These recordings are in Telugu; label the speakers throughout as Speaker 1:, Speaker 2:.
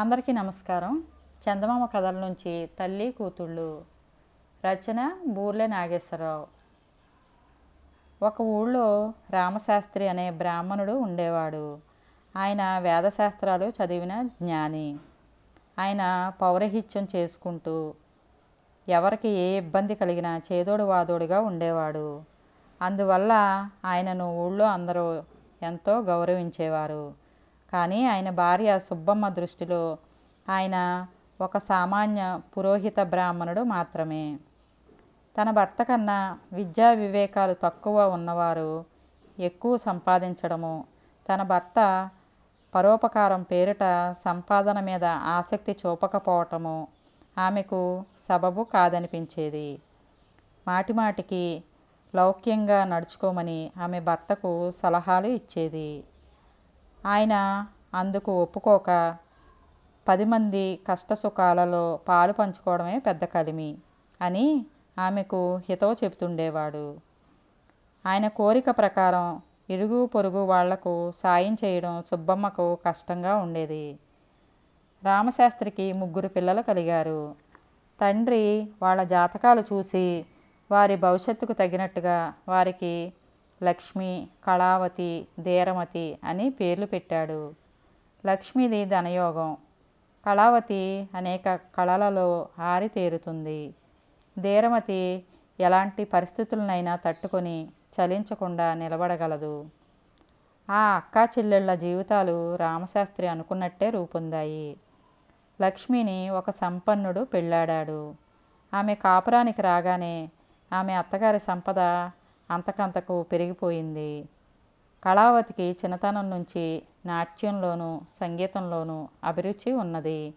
Speaker 1: అందరికీ నమస్కారం. చందమామ కథల నుంచి తల్లి కూతుళ్ళు రచన బూర్లె నాగేశ్వరరావు. ఒక ఊళ్ళో రామశాస్త్రి అనే బ్రాహ్మణుడు ఉండేవాడు. ఆయన వేదశాస్త్రాలు చదివిన జ్ఞాని. ఆయన పౌరహిత్యం చేసుకుంటూ ఎవరికి ఏ ఇబ్బంది కలిగినా చేదోడు వాదోడుగా ఉండేవాడు. అందువల్ల ఆయనను ఊళ్ళో అందరూ ఎంతో గౌరవించేవారు. కానీ ఆయన భార్య సుబ్బమ్మ దృష్టిలో ఆయన ఒక సామాన్య పురోహిత బ్రాహ్మణుడు మాత్రమే. తన భర్త కన్నా విద్యా వివేకాలు తక్కువ ఉన్నవారు ఎక్కువ సంపాదించడము తన భర్త పరోపకారం పేరిట సంపాదన మీద ఆసక్తి చూపకపోవటము ఆమెకు సబబు కాదనిపించేది. మాటిమాటికి లౌక్యంగా నడుచుకోమని ఆమె భర్తకు సలహాలు ఇచ్చేది. ఆయన అందుకు ఒప్పుకోక పది మంది కష్టసుఖాలలో పాలు పంచుకోవడమే పెద్ద కలిమి అని ఆమెకు హితవు చెబుతుండేవాడు. ఆయన కోరిక ప్రకారం ఇరుగు పొరుగు వాళ్ళకు సాయం చేయడం సుబ్బమ్మకు కష్టంగా ఉండేది. రామశాస్త్రికి ముగ్గురు పిల్లలు కలిగారు. తండ్రి వాళ్ళ జాతకాలు చూసి వారి భవిష్యత్తుకు తగినట్టుగా వారికి లక్ష్మి కళావతి ధీరమతి అని పేర్లు పెట్టాడు. లక్ష్మిది ధనయోగం. కళావతి అనేక కళలలో ఆరితేరుతుంది ధీరమతి ఎలాంటి పరిస్థితులనైనా తట్టుకొని చలించకుండా నిలబడగలదు. ఆ అక్కా చెల్లెళ్ళ జీవితాలు రామశాస్త్రి అనుకున్నట్టే రూపొందాయి. లక్ష్మిని ఒక సంపన్నుడు పెళ్ళాడాడు. ఆమె కాపురానికి రాగానే ఆమె అత్తగారి సంపద అంతకంతకు పెరిగిపోయింది. కళావతికి చిన్నతనం నుంచి నాట్యంలోనూ సంగీతంలోనూ అభిరుచి ఉన్నది.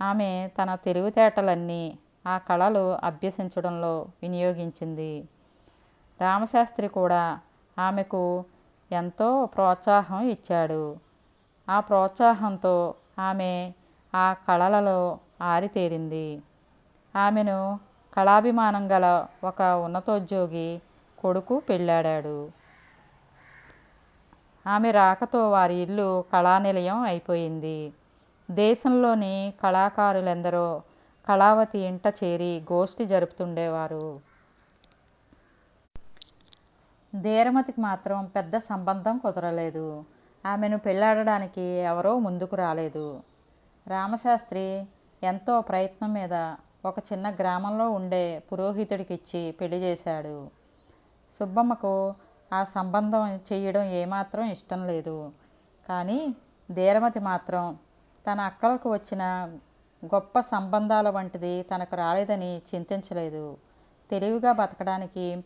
Speaker 1: ఆమె తన తెలివితేటలన్నీ ఆ కళలు అభ్యసించడంలో వినియోగించింది. రామశాస్త్రి కూడా ఆమెకు ఎంతో ప్రోత్సాహం ఇచ్చాడు. ఆ ప్రోత్సాహంతో ఆమె ఆ కళలలో ఆరితేరింది. ఆమెను కళాభిమానం గల ఒక ఉన్నతోద్యోగి కొడుకు పెళ్ళాడాడు. ఆమె రాకతో వారి ఇల్లు కళానిలయం అయిపోయింది. దేశంలోని కళాకారులెందరో కళావతి ఇంట చేరి గోష్ఠి జరుపుతుండేవారు. ధీరమతికి మాత్రం పెద్ద సంబంధం కుదరలేదు. ఆమెను పెళ్ళాడడానికి ఎవరో ముందుకు రాలేదు. రామశాస్త్రి ఎంతో ప్రయత్నం మీద ఒక చిన్న గ్రామంలో ఉండే పురోహితుడికిచ్చి పెళ్ళి చేశాడు. సుబ్బమ్మకు ఆ సంబంధం చేయడం ఏమాత్రం ఇష్టం లేదు. కానీ ధీరమతి మాత్రం తన అక్కలకు వచ్చిన గొప్ప సంబంధాల వంటిది తనకు రాలేదని చింతించలేదు. తెలివిగా బతకడానికి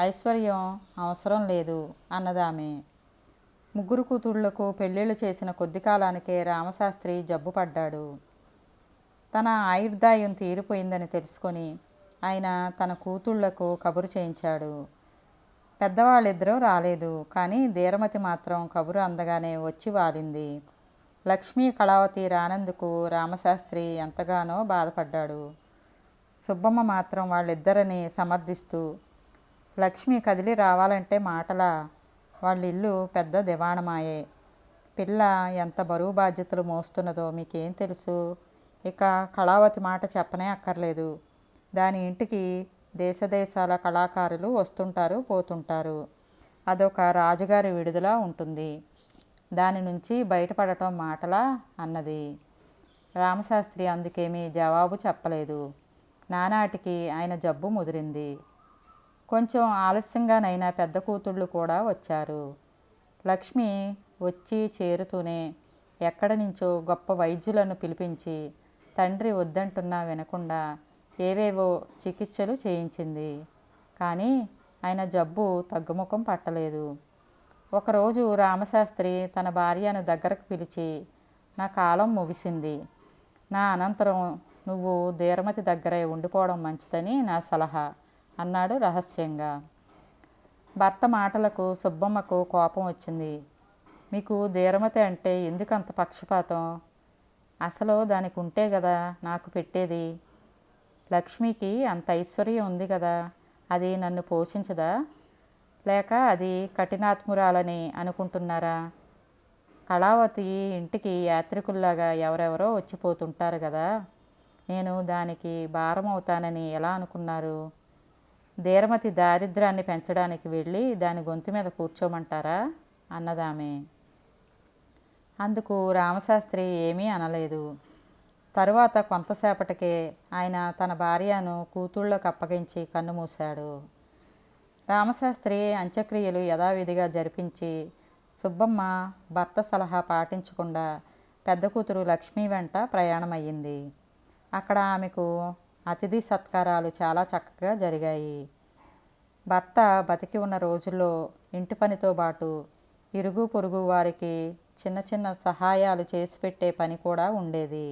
Speaker 1: ఐశ్వర్యం అవసరం లేదు అన్నదామె. ముగ్గురు కూతుళ్ళకు పెళ్ళిళ్ళు చేసిన కొద్ది కాలానికే రామశాస్త్రి జబ్బు పడ్డాడు. తన ఆయుర్దాయం తీరిపోయిందని తెలుసుకొని ఆయన తన కూతుళ్ళకు కబురు చేయించాడు. పెద్దవాళ్ళిద్దరూ రాలేదు కానీ ధీరమతి మాత్రం కబురు అందగానే వచ్చి వాలింది. లక్ష్మీ కళావతి రానందుకు రామశాస్త్రి ఎంతగానో బాధపడ్డాడు. సుబ్బమ్మ మాత్రం వాళ్ళిద్దరిని సమర్థిస్తూ లక్ష్మి కదిలి రావాలంటే మాటలా వాళ్ళ ఇల్లు పెద్ద దివాణమాయే. పిల్ల ఎంత బరువు బాధ్యతలు మోస్తున్నదో మీకేం తెలుసు? ఇక కళావతి మాట చెప్పనే అక్కర్లేదు. దాని ఇంటికి దేశదేశాల కళాకారులు వస్తుంటారు పోతుంటారు. అదొక రాజుగారి విడుదల ఉంటుంది. దాని నుంచి బయటపడటం మాటలా అన్నది. రామశాస్త్రి అందుకేమీ జవాబు చెప్పలేదు. నానాటికి ఆయన జబ్బు ముదిరింది. కొంచెం ఆలస్యంగానైనా పెద్ద కూతుళ్ళు కూడా వచ్చారు. లక్ష్మి వచ్చి చేరుతూనే ఎక్కడి నుంచో గొప్ప వైద్యులను పిలిపించి తండ్రి వద్దంటున్నా వినకుండా ఏవేవో చికిత్సలు చేయించింది. కానీ ఆయన జబ్బు తగ్గుముఖం పట్టలేదు. ఒకరోజు రామశాస్త్రి తన భార్యను దగ్గరకు పిలిచి నా కాలం ముగిసింది. నా అనంతరం నువ్వు ధీరమతి దగ్గరే ఉండిపోవడం మంచిదని నా సలహా అన్నాడు రహస్యంగా. భర్త మాటలకు సుబ్బమ్మకు కోపం వచ్చింది. మీకు ధీరమతి అంటే ఎందుకంత పక్షపాతం? అసలు దానికి ఉంటే కదా నాకు పెట్టేది. లక్ష్మికి అంత ఐశ్వర్యం ఉంది కదా అది నన్ను పోషించదా? లేక అది కఠినాత్మురాలని అనుకుంటున్నారా? కళావతి ఇంటికి యాత్రికుల్లాగా ఎవరెవరో వచ్చిపోతుంటారు కదా నేను దానికి భారం అవుతానని ఎలా అనుకున్నారు? ధీరమతి దారిద్ర్యాన్ని పెంచడానికి వెళ్ళి దాని గొంతు మీద కూర్చోమంటారా? అన్నదామే. అందుకు రామశాస్త్రి ఏమీ అనలేదు. తరువాత కొంతసేపటికే ఆయన తన భార్యను కూతుళ్ళకు అప్పగించి కన్నుమూశాడు. రామశాస్త్రి అంత్యక్రియలు యథావిధిగా జరిపించి సుబ్బమ్మ భర్త సలహా పాటించకుండా పెద్ద కూతురు లక్ష్మి వెంట ప్రయాణమయ్యింది. అక్కడ ఆమెకు అతిథి సత్కారాలు చాలా చక్కగా జరిగాయి. భర్త బతికి ఉన్న రోజుల్లో ఇంటి పనితో పాటు ఇరుగు పొరుగు వారికి చిన్న చిన్న సహాయాలు చేసి పెట్టే పని కూడా ఉండేది.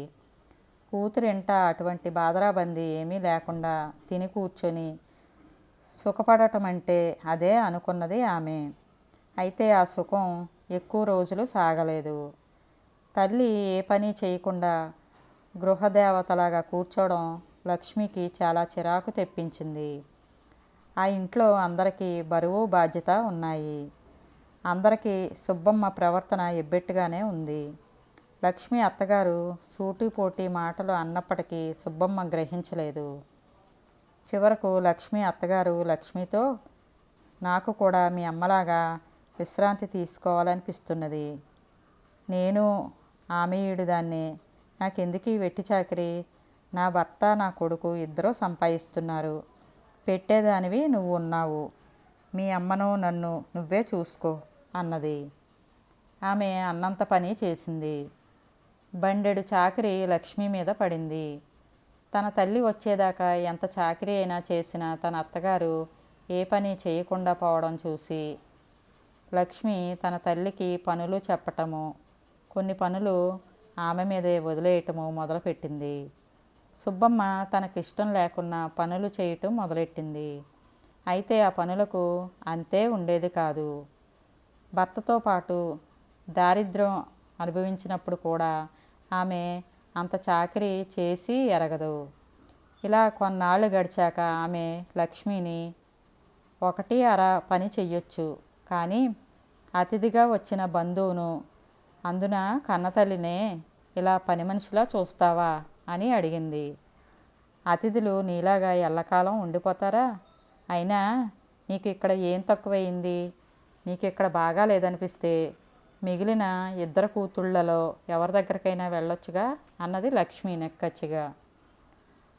Speaker 1: కూతురింట అటువంటి బాధరాబందీ ఏమీ లేకుండా తిని కూర్చొని సుఖపడటం అంటే అదే అనుకున్నది ఆమె. అయితే ఆ సుఖం ఎక్కువ రోజులు సాగలేదు. తల్లి ఏ పని చేయకుండా గృహదేవతలాగా కూర్చోవడం లక్ష్మికి చాలా చిరాకు తెప్పించింది. ఆ ఇంట్లో అందరికీ బరువు బాధ్యత ఉన్నాయి. అందరికీ సుబ్బమ్మ ప్రవర్తన ఎబ్బెట్టుగానే ఉంది. లక్ష్మి అత్తగారు సూటిపోటి మాటలు అన్నప్పటికీ సుబ్బమ్మ గ్రహించలేదు. చివరకు లక్ష్మి అత్తగారు లక్ష్మితో నాకు కూడా మీ అమ్మలాగా విశ్రాంతి తీసుకోవాలనిపిస్తున్నది. నేను ఆమెయుడు దాన్ని నాకెందుకు ఈ వెట్టి చాకిరి? నా భర్త నా కొడుకు ఇద్దరూ సంపాదిస్తున్నారు. పెట్టేదానివి నువ్వు ఉన్నావు మీ అమ్మను నన్ను నువ్వే చూసుకో అన్నది. ఆమె అన్నంత పని చేసింది. బండెడు చాకిరి లక్ష్మి మీద పడింది. తన తల్లి వచ్చేదాకా ఎంత చాకరీ అయినా చేసినా తన అత్తగారు ఏ పని చేయకుండా పోవడం చూసి లక్ష్మి తన తల్లికి పనులు చెప్పటము కొన్ని పనులు ఆమె మీదే వదిలేయటము మొదలుపెట్టింది. సుబ్బమ్మ తనకిష్టం లేకున్నా పనులు చేయటం మొదలెట్టింది. అయితే ఆ పనులకు అంతే ఉండేది కాదు. భర్తతో పాటు దారిద్ర్యం అనుభవించినప్పుడు కూడా ఆమె అంత చాకరీ చేసి ఎరగదు. ఇలా కొన్నాళ్ళు గడిచాక ఆమె లక్ష్మిని ఒకటి అర పని చెయ్యొచ్చు. కానీ అతిథిగా వచ్చిన బంధువును అందున కన్నతల్లినే ఇలా పని మనిషిలా చూస్తావా అని అడిగింది. అతిథులు నీలాగా ఎల్లకాలం ఉండిపోతారా? అయినా నీకు ఇక్కడ ఏం తక్కువయింది? నీకు ఇక్కడ బాగా లేదనిపిస్తే మిగిలిన ఇద్దరు కూతుళ్ళలో ఎవరి దగ్గరికైనా వెళ్ళొచ్చుగా? అన్నది లక్ష్మి నెక్కచ్చిగా.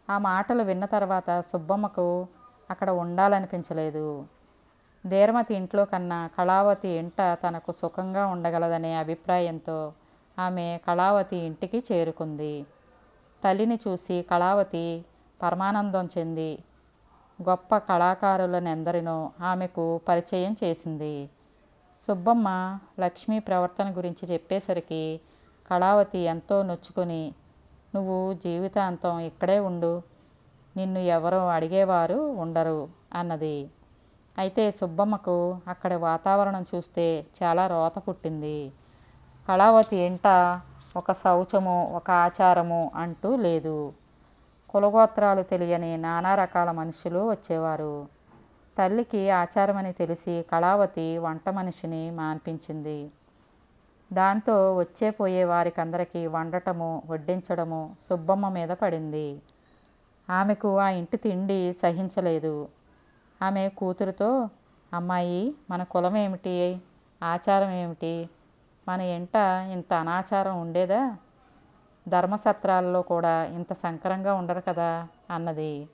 Speaker 1: ఆ మాటలు విన్న తర్వాత సుబ్బమ్మకు అక్కడ ఉండాలనిపించలేదు. ధీరమతి ఇంట్లో కన్నా కళావతి ఇంట తనకు సుఖంగా ఉండగలదనే అభిప్రాయంతో ఆమె కళావతి ఇంటికి చేరుకుంది. తల్లిని చూసి కళావతి పరమానందం చెంది గొప్ప కళాకారులనెందరినో ఆమెకు పరిచయం చేసింది. సుబ్బమ్మ లక్ష్మి ప్రవర్తన గురించి చెప్పేసరికి కళావతి ఎంతో నొచ్చుకొని నువ్వు జీవితాంతం ఇక్కడే ఉండు. నిన్ను ఎవరో అడిగేవారు ఉండరు అన్నది. అయితే సుబ్బమ్మకు అక్కడ వాతావరణం చూస్తే చాలా రోత పుట్టింది. కళావతి ఇంట ఒక శౌచము ఒక ఆచారము అంటూ లేదు. కులగోత్రాలు తెలియని నానా రకాల మనుషులు వచ్చేవారు. తల్లికి ఆచారమని తెలిసి కళావతి వంట మనిషిని మాన్పించింది. దాంతో వచ్చే పోయే వారికందరికీ వండటము వడ్డించడము సుబ్బమ్మ మీద పడింది. ఆమెకు ఆ ఇంటి తిండి సహించలేదు. ఆమె కూతురుతో అమ్మాయి మన కులం ఏమిటి? ఆచారం ఏమిటి? మన ఇంట ఇంత అనాచారం ఉండేదా? ధర్మసత్రాల్లో కూడా ఇంత సంకరంగా ఉండరు కదా? అన్నది.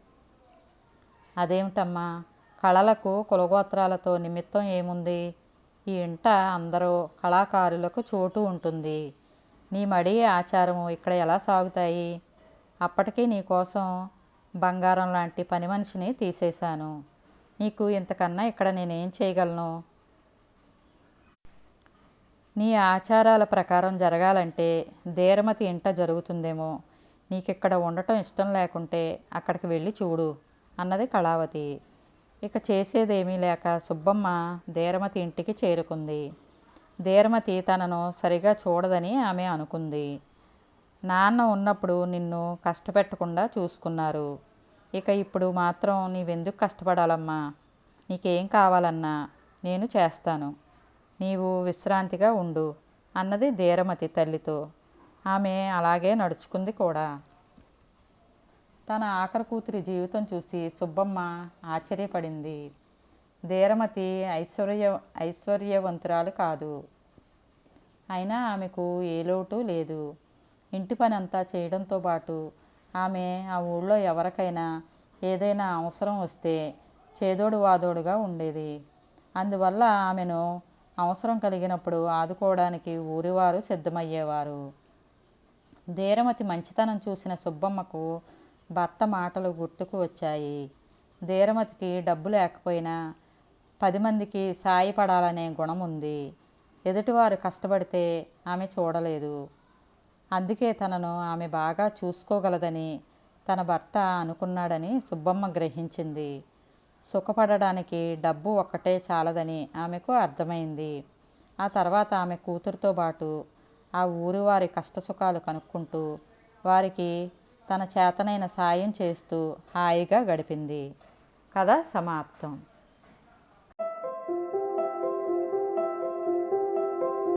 Speaker 1: అదేమిటమ్మా? కళలకు కులగోత్రాలతో నిమిత్తం ఏముంది? ఈ ఇంట అందరూ కళాకారులకు చోటు ఉంటుంది. నీ మడి ఆచారము ఇక్కడ ఎలా సాగుతాయి? అప్పటికీ నీకోసం బంగారం లాంటి పని మనిషిని తీసేశాను. నీకు ఇంతకన్నా ఇక్కడ నేనేం చేయగలను? నీ ఆచారాల ప్రకారం జరగాలంటే ధీరమతి ఇంట జరుగుతుందేమో. నీకిక్కడ ఉండటం ఇష్టం లేకుంటే అక్కడికి వెళ్ళి చూడు అన్నది కళావతి. ఇక చేసేదేమీ లేక సుబ్బమ్మ ధీరమతి ఇంటికి చేరుకుంది. ధీరమతి తనను సరిగా చూడదని ఆమె అనుకుంది. నాన్న ఉన్నప్పుడు నిన్ను కష్టపెట్టకుండా చూసుకున్నారు. ఇక ఇప్పుడు మాత్రం నీవెందుకు కష్టపడాలమ్మా? నీకేం కావాలన్నా నేను చేస్తాను. నీవు విశ్రాంతిగా ఉండు అన్నది ధీరమతి తల్లితో. ఆమె అలాగే నడుచుకుంది కూడా. తన ఆఖరి కూతురి జీవితం చూసి సుబ్బమ్మ ఆశ్చర్యపడింది. ధీరమతి ఐశ్వర్య ఐశ్వర్యవంతురాలు కాదు. అయినా ఆమెకు ఏ లోటు లేదు. ఇంటి పని అంతా చేయడంతో పాటు ఆమె ఆ ఊళ్ళో ఎవరికైనా ఏదైనా అవసరం వస్తే చేదోడు వాదోడుగా ఉండేది. అందువల్ల ఆమెను అవసరం కలిగినప్పుడు ఆదుకోవడానికి ఊరివారు సిద్ధమయ్యేవారు. ధీరమతి మంచితనం చూసిన సుబ్బమ్మకు భర్త మాటలు గుర్తుకు వచ్చాయి. ధీరమతికి డబ్బు లేకపోయినా పది మందికి సాయపడాలనే గుణం ఉంది ఎదుటివారు కష్టపడితే ఆమె చూడలేదు. అందుకే తనను ఆమె బాగా చూసుకోగలదని తన భర్త అనుకున్నాడని సుబ్బమ్మ గ్రహించింది. సుఖపడడానికి డబ్బు ఒక్కటే చాలదని ఆమెకు అర్థమైంది. ఆ తర్వాత ఆమె కూతురుతో పాటు ఆ ఊరి వారి కష్టసుఖాలు కనుక్కుంటూ వారికి తన చేతనైన సాయం చేస్తూ హాయిగా గడిపింది. కథ సమాప్తం.